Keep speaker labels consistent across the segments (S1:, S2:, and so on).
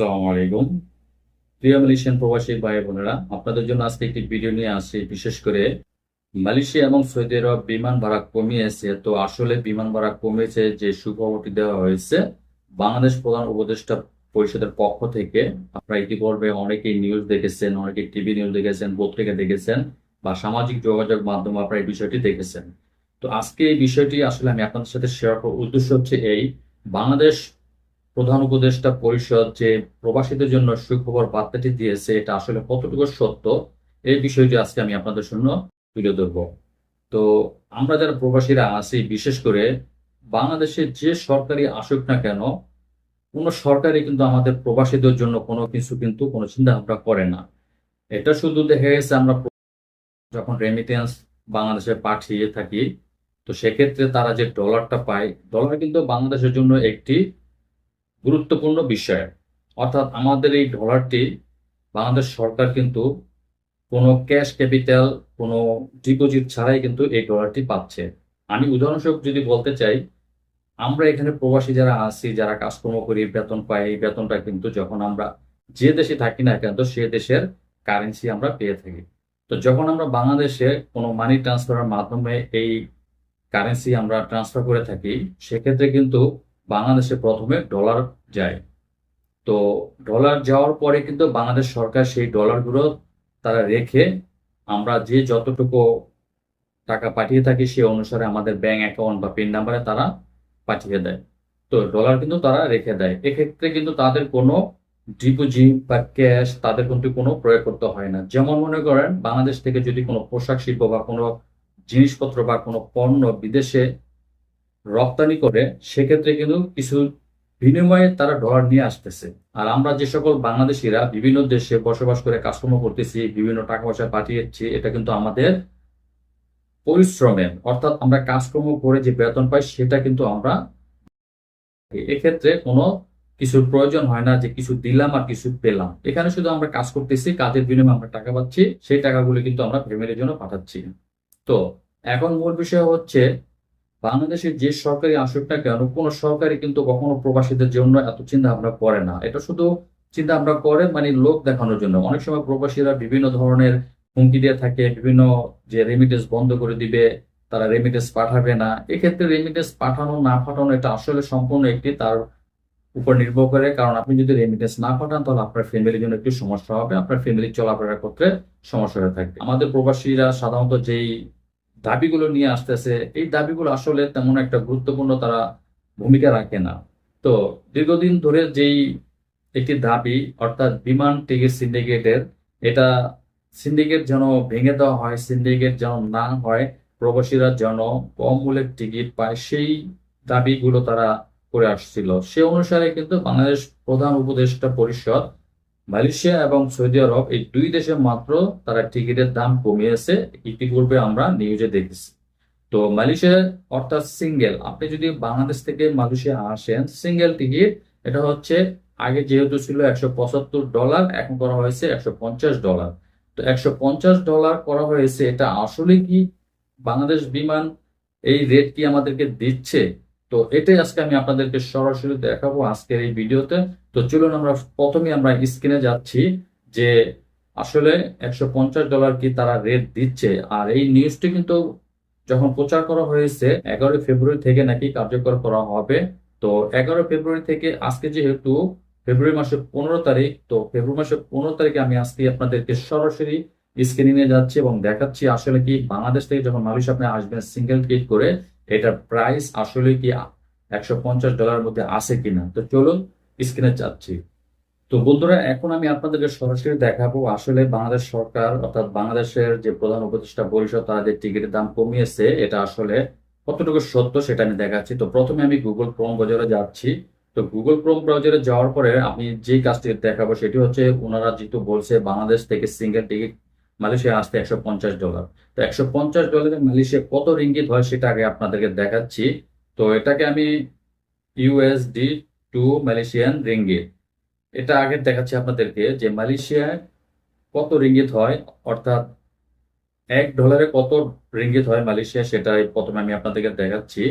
S1: আসসালামু আলাইকুম। প্রিয় মালয়েশিয়ান প্রবাসী ভাই বোনেরা, আপনাদের জন্য আজকে একটি ভিডিও নিয়ে আসছি। বিশেষ করে মালয়েশিয়া এবং সৌদি আরব বিমান ভাড়া কমিয়েছে। তো আসলে বিমান ভাড়া কমেছে যে সুখবরটি দেওয়া হয়েছে, বাংলাদেশ প্রধান উপদেষ্টা পরিষদের পক্ষ থেকে। আপনারা ইতিপূর্বে অনেকেই নিউজ দেখেছেন অনেকে টিভি নিউজ দেখেছেন, পত্রিকা দেখেছেন বা সামাজিক যোগাযোগ মাধ্যমে আপনারা এই বিষয়টি দেখেছেন। তো আজকে এই বিষয়টি আসলে আমি আপনাদের সাথে শেয়ার করার উদ্দেশ্য হচ্ছে এই, বাংলাদেশ প্রধান উপদেষ্টা পরিষদ যে প্রবাসীদের জন্য সুখবর বার্তাটি দিয়েছে, এটা আসলে কতটুকু সত্য, এই বিষয়টি আজকে আমি আপনাদের জন্য তুলে ধরব। তো আমরা যারা প্রবাসীরা আছি, বিশেষ করে বাংলাদেশে যে সরকারি আসুক না কেন, কোনো সরকারই কিন্তু আমাদের প্রবাসীদের জন্য কোনো কিছু কিন্তু কোনো চিন্তা ভাবনা করে না। এটা শুধু দেখা গেছে আমরা যখন রেমিটেন্স বাংলাদেশে পাঠিয়ে থাকি, তো সেক্ষেত্রে তারা যে ডলারটা পায় ডলার কিন্তু বাংলাদেশের জন্য একটি গুরুত্বপূর্ণ বিষয়। অর্থাৎ আমাদের এই ডলারটি বাংলাদেশ সরকার কিন্তু কোনো ক্যাশ ক্যাপিটাল কোনো ডিপোজিট ছাড়াই কিন্তু এই ডলারটি পাচ্ছে। আমি উদাহরণস্বরূপ যদি বলতে চাই, আমরা এখানে প্রবাসী যারা আছি, যারা কাজকর্ম করি, বেতন পাই, এই বেতনটা কিন্তু যখন আমরা যে দেশে থাকি না কেন, সে দেশের কারেন্সি আমরা পেয়ে থাকি। তো যখন আমরা বাংলাদেশে কোনো মানি ট্রান্সফারের মাধ্যমে এই কারেন্সি আমরা ট্রান্সফার করে থাকি, সেক্ষেত্রে কিন্তু বাংলাদেশে প্রথমে ডলার যায়। তো ডলার যাওয়ার পরে কিন্তু বাংলাদেশ সরকার সেই ডলারগুলো তারা রেখে আমরা যে যতটুকু টাকা পাঠিয়ে থাকি সে অনুসারে আমাদের ব্যাংক অ্যাকাউন্ট বা পিন নাম্বারে তারা পাঠিয়ে দেয়। তো ডলার কিন্তু তারা রেখে দেয়। এক্ষেত্রে কিন্তু তাদের কোনো ডিপোজিট বা ক্যাশ তাদের কিন্তু কোনো প্রয়োগ করতে হয় না। যেমন মনে করেন, বাংলাদেশ থেকে যদি কোনো পোশাক শিল্প বা কোনো জিনিসপত্র বা কোনো পণ্য বিদেশে রপ্তানি করে, সেক্ষেত্রে কিন্তু কিছু বিনিময়ে তারা ডলার নিয়ে আসতেছে। আর আমরা যে সকল বাংলাদেশিরা বিভিন্ন দেশে বসবাস করে কাজকর্ম করতেছি, বিভিন্ন টাকা পয়সা পাঠিয়েছি, এটা কিন্তু আমাদের পরিশ্রমের অর্থাৎ আমরা কাজকর্ম করে যে বেতন পাই, সেটা কিন্তু আমরা এক্ষেত্রে কোনো কিছুর প্রয়োজন হয় না যে কিছু দিলাম আর কিছু পেলাম। এখানে শুধু আমরা কাজ করতেছি, কাজের বিনিময়ে আমরা টাকা পাচ্ছি, সেই টাকাগুলো কিন্তু আমরা ফ্যামিলির জন্য পাঠাচ্ছি। তো এখন মূল বিষয় হচ্ছে বাংলাদেশের যে সরকারি আসুক না কেন কোনো সরকারি কিন্তু কখনো প্রবাসীদের জন্য এত চিন্তা ভাবনা করে না। এটা শুধু চিন্তা ভাবনা করে মানে লোক দেখানোর জন্য। অনেক সময় প্রবাসীরা বিভিন্ন ধরনের হুমকি দিয়ে থাকে, বিভিন্ন যে রেমিটেন্স বন্ধ করে দিবে, তারা রেমিটেন্স পাঠাবে না। এক্ষেত্রে রেমিটেন্স পাঠানো না পাঠানো এটা আসলে সম্পূর্ণ একটি তার উপর নির্ভর করে। কারণ আপনি যদি রেমিটেন্স না পাঠান, তাহলে আপনার ফ্যামিলির জন্য একটু সমস্যা হবে। আপনার ফ্যামিলি চলাফেরা করতে সমস্যা হয়ে থাকবে। আমাদের প্রবাসীরা সাধারণত যেই দাবিগুলো নিয়ে আসতেছে, এই দাবিগুলো আসলে তেমন একটা গুরুত্বপূর্ণ তারা ভূমিকা রাখে না। তো দীর্ঘদিন ধরে যেই একটি দাবি, অর্থাৎ বিমান টিকিট সিন্ডিকেটের, এটা সিন্ডিকেট যেন ভেঙে দেওয়া হয়, সিন্ডিকেট যেন না হয়, প্রবাসীরা যেন কম মূল্যের টিকিট পায়, সেই দাবিগুলো তারা করে আসছিল। সে অনুসারে কিন্তু বাংলাদেশ প্রধান উপদেষ্টা পরিষদ মালয়েশিয়া এবং সৌদি আরব এই দুই দেশে মাত্র তারা টিকিটের দাম কমিয়েছে। ইতিপূর্বে আমরা নিউজে দেখেছি। তো মালয়েশিয়া অর্থাৎ সিঙ্গেল, আপনি যদি বাংলাদেশ থেকে মালয়েশিয়া আসেন, সিঙ্গেল টিকিট, এটা হচ্ছে আগে যেহেতু ছিল একশো পঁচাত্তর ডলার, এখন করা হয়েছে একশো পঞ্চাশ ডলার। তো একশো পঞ্চাশ ডলার করা হয়েছে, এটা আসলে কি বাংলাদেশ বিমান এই রেট কি আমাদেরকে দিচ্ছে? তো এটাই আজকে আমি আপনাদেরকে সরাসরি দেখাবো আজকের এই ভিডিওতে। তো চলুন আমরা প্রথমে আমরা স্ক্রিনে যাচ্ছি যে আসলে একশো পঞ্চাশ ডলার কি তারা রেট দিচ্ছে। আর এই নিউজটি কিন্তু যখন প্রচার করা হয়েছে, এগারোই ফেব্রুয়ারি থেকে নাকি কার্যকর করা হবে। তো এগারো ফেব্রুয়ারি থেকে আজকে যেহেতু ফেব্রুয়ারি মাসের পনেরো তারিখ, তো ফেব্রুয়ারি মাসের পনেরো তারিখে আমি আজকে আপনাদেরকে সরাসরি স্ক্রিনে যাচ্ছি এবং দেখাচ্ছি আসলে কি বাংলাদেশ থেকে যখন মানুষ আপনি আসবেন সিঙ্গেল টিকিট করে, এটার প্রাইস আসলে কি একশো পঞ্চাশ মধ্যে আছে কিনা। তো চলুন স্ক্রিনে যাচ্ছি। তো বন্ধুরা, এখন আমি আপনাদেরকে সরাসরি দেখাবো আসলে বাংলাদেশ সরকার অর্থাৎ বাংলাদেশের যে প্রধান উপদেষ্টা পরিষদ তারা যে টিকিটের দাম কমিয়েছে, এটা আসলে কতটুকু সত্য সেটা আমি দেখাচ্ছি। তো প্রথমে আমি গুগল ক্রোম ব্রাউজারে যাচ্ছি। তো গুগল ক্রোম ব্রাউজারে যাওয়ার পরে আমি যে কাজটি দেখাবো, সেটি হচ্ছে ওনারা যেহেতু বলছে বাংলাদেশ থেকে সিঙ্গেল টিকিট মালয়েশিয়া আসতে একশো পঞ্চাশ ডলার তো একশো পঞ্চাশ ডলারে মালয়েশিয়া কত রিঙ্গিত হয়, সেটা আগে আপনাদেরকে দেখাচ্ছি। তো এটাকে আমি ইউএসডি টু মালয়েশিয়ান রিঙ্গিত এটা আগে দেখাচ্ছি আপনাদেরকে যে মালয়েশিয়ায় কত রিঙ্গিত হয়, অর্থাৎ এক ডলারে কত রিঙ্গিত হয় মালয়েশিয়া সেটাই প্রথমে আমি আপনাদেরকে দেখাচ্ছি।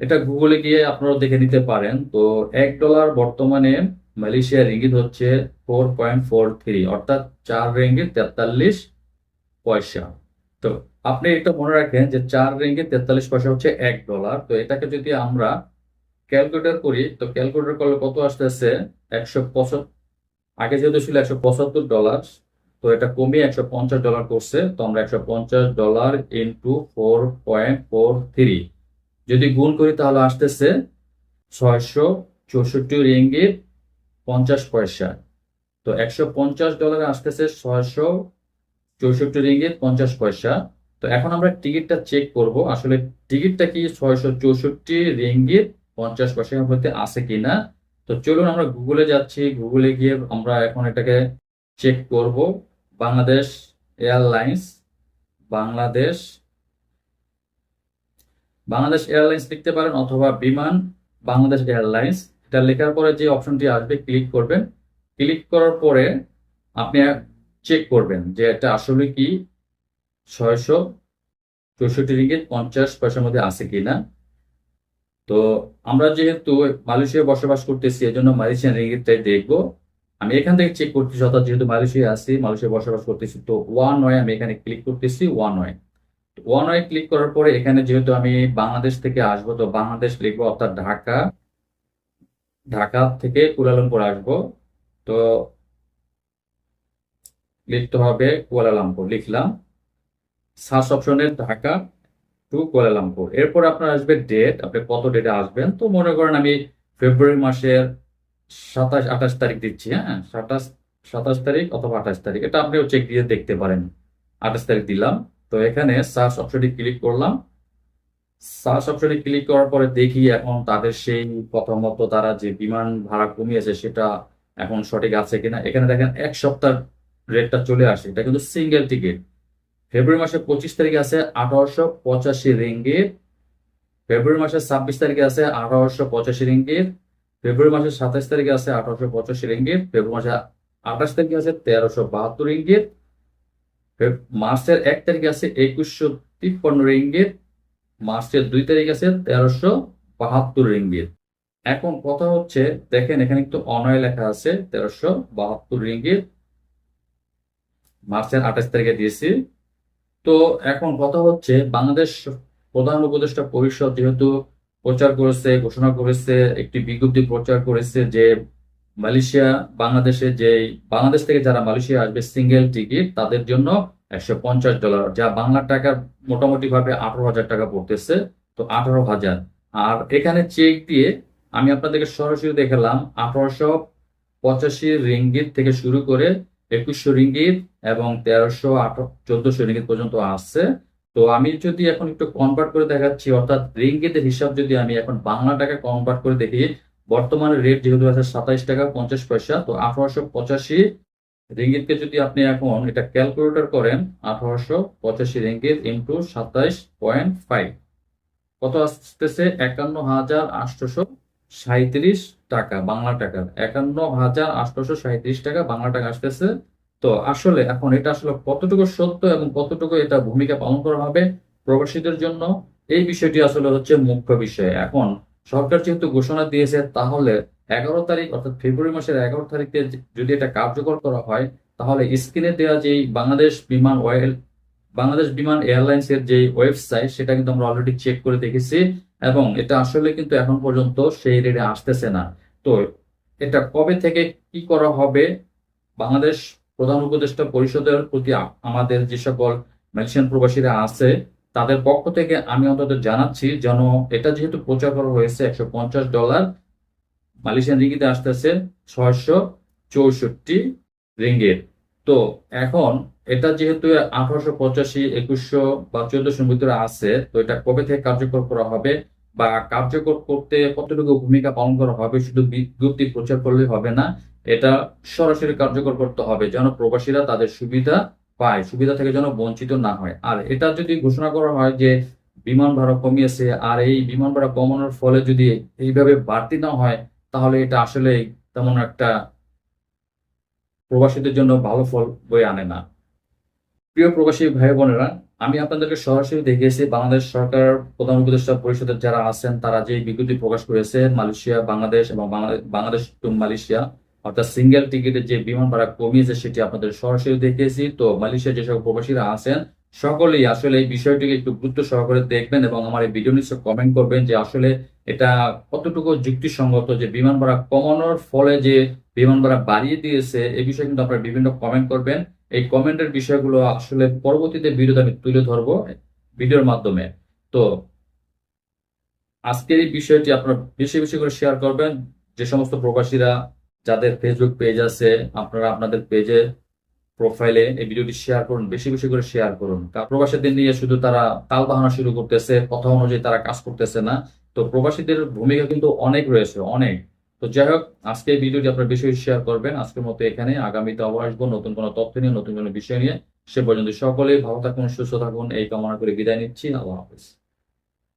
S1: এটা গুগলে গিয়ে আপনারা দেখে নিতে পারেন। তো এক ডলার বর্তমানে মালয়েশিয়ার রিঙ্গিত হচ্ছে ফোর পয়েন্ট ফোর থ্রি অর্থাৎ চার রিঙ্গিত তেতাল্লিশ পয়সা। তো আপনি এটা মনে রাখেন যে চার রিঙ্গিত তেতাল্লিশ পয়সা হচ্ছে এক ডলার তো এটাকে যদি আমরা ক্যালকুলেটর করি, তো ক্যালকুলেটর করলে কত আসতেছে? একশো পঁচাত্তর। আগে যেহেতু ছিল একশো পঁচাত্তর ডলার তো এটা কমে একশো পঞ্চাশ ডলার করছে, তো আমরা একশো পঞ্চাশ dollar into four point four three যদি গুণ করি তাহলে আসতেছে ছয়শো চৌষট্টি রিঙ্গিত পঞ্চাশ পয়সা। তো একশো পঞ্চাশ ডলারে আসতেছে ছয়শো চৌষট্টি রিঙ্গিত পঞ্চাশ পয়সা। তো এখন আমরা টিকিটটা চেক করব, আসলে টিকিটটা কি ছয়শো চৌষট্টি রিঙ্গিত পঞ্চাশ পয়সার মধ্যে আছে কিনা? তো চলুন আমরা গুগলে যাচ্ছি। গুগলে গিয়ে আমরা এখন এটাকে চেক করব। বাংলাদেশ এয়ারলাইন্স বাংলাদেশ বাংলাদেশ এয়ারলাইন্স লিখতে পারেন অথবা বিমান, বাংলাদেশ এয়ারলাইন্স এটা লেখার পরে যে অপশনটি আসবে ক্লিক করবেন। ক্লিক করার পরে আপনি চেক করবেন যে এটা আসলে কি? ছয়শো চৌষট্টি রিঙ্গিত পঞ্চাশ পয়সার মধ্যে আছে কিনা? তো আমরা যেহেতু মালয়েশিয়ায় বসবাস করতেছি, এজন্য মালয়েশিয়ান রিঙ্গিতটাই দেখব। আমি এখান থেকে চেক করতেছি, অর্থাৎ যেহেতু মালয়েশিয়া আছি, মালয়েশিয়ায় বসবাস করতেছি, তো ওয়ান ওয়ে আমি এখানে ক্লিক করতেছি one way one way click করার পরে এখানে যেহেতু আমি বাংলাদেশ থেকে আসব, তো বাংলাদেশ লিখব, অর্থাৎ ঢাকা। ঢাকা থেকে কুয়ালালামপুর আসব। তো লিখতে হবে কুয়ালালামপুর, লিখলাম। সার্চ অপশনের ঢাকা। টু কুয়ালালামপুর এরপর আপনার আসবে ডেট আপনি কত ডেটে আসবেন? তো মনে করেন আমি ফেব্রুয়ারি মাসের সাতাশ, আঠাশ তারিখ দিচ্ছি হ্যাঁ? সাতাশ সাতাশ তারিখ অথবা আঠাশ তারিখ, এটা আপনিও চেক দিয়ে দেখতে পারেন। আঠাশ তারিখ দিলাম, তো এখানে সার্চ অপশনে ক্লিক করলাম। সার্চ অপশনে ক্লিক করার পরে দেখি এখন তাদের সেই প্রথমত তারা যে বিমান ভাড়া কমিয়েছে, সেটা এখন সঠিক আছে কিনা। এখানে দেখেন এক সপ্তাহ রেটটা চলে আসে, এটা কিন্তু সিঙ্গেল টিকিট ফেব্রুয়ারি মাসের পঁচিশ তারিখে আছে আঠারোশো পঁচাশি রিঙ্গিত। ফেব্রুয়ারি মাসের ছাব্বিশ তারিখে আছে আঠারোশো পঁচাশি রিঙ্গিত। ফেব্রুয়ারি মাসের সাতাশ তারিখে আছে আঠারোশো পঁচাশি রিঙ্গিত। ফেব্রুয়ারি মাসের আঠাশ তারিখে আছে তেরোশো বাহাত্তর রিঙ্গিত। ফেব- মার্চের এক তারিখে আছে একুশশো তিপ্পান্ন রিঙ্গিত। মার্চের দুই তারিখ আছে তেরোশো বাহাত্তর রিঙ্গিত। এখন কথা হচ্ছে, দেখেন এখানে একটু অনয় লেখা আছে, তেরোশো বাহাত্তর রিঙ্গিত। মার্চের আঠাশ তারিখে দিয়েছি। তো এখন কথা হচ্ছে বাংলাদেশ প্রধান উপদেষ্টা পরিষদ যেহেতু প্রচার করেছে, ঘোষণা করেছে, একটি বিজ্ঞপ্তি প্রচার করেছে যে মালয়েশিয়া বাংলাদেশে যে বাংলাদেশ থেকে যারা মালয়েশিয়া আসবে সিঙ্গেল টিকিট, তাদের জন্য একশো পঞ্চাশ ডলার, যা বাংলা টাকার মোটামুটি ভাবে আঠারো হাজার টাকা পড়তেছে, তো আঠারো হাজার। আর এখানে চেক দিয়ে আমি আপনাদেরকে সরাসরি দেখালাম, আঠারোশো পঁচাশি রিঙ্গিত থেকে শুরু করে একুশশো রিঙ্গিত এবং তেরোশো আঠারো চোদ্দশো রিঙ্গিত পর্যন্ত আসছে তো আমি যদি এখন একটু কনভার্ট করে দেখাচ্ছি, অর্থাৎ রিঙ্গিতের হিসাব যদি আমি এখন বাংলা টাকা কনভার্ট করে দেখি, বর্তমানে রেট যেহেতু আছে সাতাইশ টাকা পঞ্চাশ পয়সা, তো আঠারোশো পঁচাশি রিঙ্গিতকে যদি আপনি এখন এটা ক্যালকুলেটর করেন, আঠারোশো পঁচাশি রিঙ্গিত ইন্টু সাতাইশ পয়েন্ট ফাইভ কত আসতেছে? একান্ন হাজার আটশোশো সাঁইত্রিশ টাকা, বাংলা টাকা। একান্ন হাজার আটশোশো সাঁইত্রিশ টাকা, বাংলা টাকা আসতেছে তো আসলে এখন এটা আসলে কতটুকু সত্য এবং কতটুকু এটা ভূমিকা পালন করা হবে প্রবাসীদের জন্য, এই বিষয়টি আসলে হচ্ছে মুখ্য বিষয়। এখন সরকার যেহেতু ঘোষণা দিয়েছে, তাহলে এগারো তারিখ অর্থাৎ ফেব্রুয়ারি মাসের এগারো তারিখে যদি এটা কার্যকর করা হয়, তাহলে স্ক্রিনে দেওয়া যে বাংলাদেশ বিমান অয়েল, বাংলাদেশ বিমান এয়ারলাইন্স এর যে ওয়েবসাইট, সেটা কিন্তু আমরা অলরেডি চেক করে দেখেছি এবং এটা আসলে কিন্তু এখন পর্যন্ত সেই রেটে আসতেছে না। তো এটা কবে থেকে কি করা হবে? বাংলাদেশ প্রধান উপদেষ্টা পরিষদের প্রতি আমাদের যে সকল মালয়েশিয়ান প্রবাসীরা আছে, তাদের পক্ষ থেকে আমি অন্তত জানাচ্ছি যেন এটা যেহেতু প্রচার করা হয়েছে একশো পঞ্চাশ ডলার, মালয়েশিয়ান রিঙ্গিতে আসতেছে ছয়শো চৌষট্টি রিঙ্গিত। তো এখন এটা যেহেতু আঠারোশো পঁচাশি, একুশশো বা চোদ্দশোর ভিতরে আছে, তো এটা কবে থেকে কার্যকর করা হবে বা কার্যকর করতে কতটুকু ভূমিকা পালন করা হবে শুধু বিজ্ঞপ্তি প্রচার করলে হবে না, এটা সরাসরি কার্যকর করতে হবে। যেন প্রবাসীরা তাদের সুবিধা পায়, সুবিধা থেকে যেন বঞ্চিত না হয়। আর এটা যদি ঘোষণা করা হয় যে বিমান ভাড়া কমিয়েছে আর এই বিমান ভাড়া কমানোর ফলে যদি এইভাবে বাড়তি না হয়, তাহলে এটা আসলে তেমন একটা প্রবাসীদের জন্য ভালো ফল বয়ে আনে না। প্রিয় প্রবাসী ভাই বোনেরা আমি আপনাদেরকে সরাসরি দেখিয়েছি বাংলাদেশ সরকার প্রধান উপদেষ্টা পরিষদের যারা আছেন, তারা যে বিজ্ঞপ্তি প্রকাশ করেছে, মালয়েশিয়া, বাংলাদেশ এবং বাংলাদেশ টু মালয়েশিয়া, অর্থাৎ সিঙ্গেল টিকিটের যে বিমান ভাড়া কমিয়েছে সেটি আপনাদের সরাসরি দেখিয়েছি তো মালয়েশিয়া যেসব প্রবাসীরা আছেন, সকলেই আসলে এই বিষয়টিকে একটু গুরুত্ব সহকারে দেখবেন এবং আমার এই ভিডিও নিচে কমেন্ট করবেন যে আসলে এটা কতটুকু যুক্তিসঙ্গত যে বিমান ভাড়া কমানোর ফলে যে বিমান ভাড়া বাড়িয়ে দিয়েছে এই বিষয়ে কিন্তু আপনারা বিভিন্ন কমেন্ট করবেন। এই কমেন্টের বিষয়গুলো আসলে পরবর্তীতে ভিডিওতে আমি তুলে ধরবো ভিডিওর মাধ্যমে। তো, আজকের এই বিষয়টি আপনারা বেশি বেশি করে শেয়ার করবেন। যে সমস্ত প্রবাসীরা যাদের ফেসবুক পেজ আছে, আপনারা আপনাদের পেজে প্রোফাইলে এই ভিডিওটি শেয়ার করুন, বেশি বেশি করে শেয়ার করুন। প্রবাসীদের নিয়ে শুধু তারা তাল বাহানা শুরু করতেছে, কথা অনুযায়ী তারা কাজ করতেছে না। তো প্রবাসীদের ভূমিকা কিন্তু অনেক রয়েছে, অনেক। তো যাই হোক, আজকে এই ভিডিওটি আপনার বিষয় শেয়ার করবেন। আজকের মতো এখানে। আগামীতে আবার আসব নতুন কোনো তথ্য নিয়ে, নতুন কোনো বিষয় নিয়ে। সে পর্যন্ত সকলেই ভালো থাকুন, সুস্থ থাকুন। এই কামনা করে বিদায় নিচ্ছি। আল্লাহ হাফিজ।